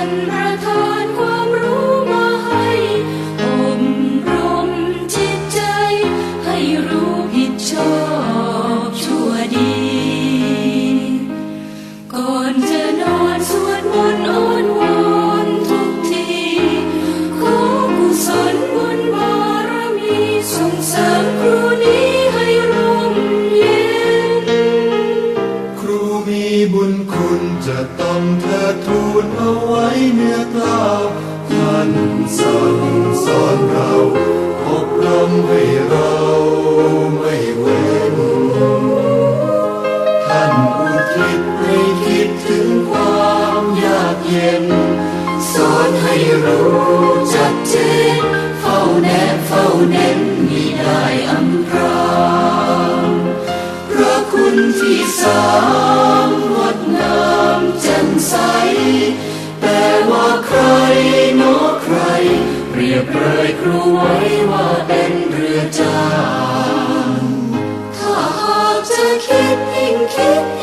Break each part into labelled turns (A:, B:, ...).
A: one นเอาไว้เนื้อกล้าวท่านสั่งสอนเราอบรมให้เราไม่เว้นท่านอุทิศให้คิดถึงความยากเย็น สอนให้รู้จักเจนเฝ้าแนบเฝ้าเน้นมิได้อำพรางพระคุณที่สา ใส แต่ว่าใครเนอใคร เรียบเลยครูไว้ว่าเป็นเรือจางถ้าหากจะคิดยิ่งคิด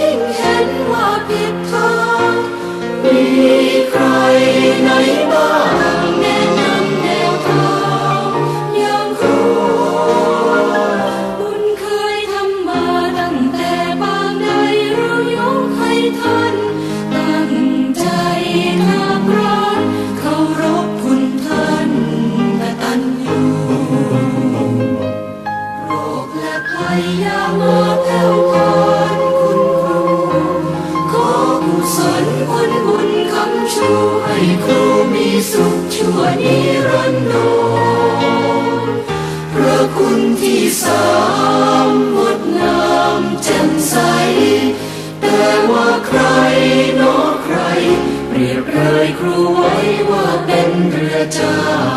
A: เนอใครเปรียบเลยครูไว้ว่าเป็นเรือจา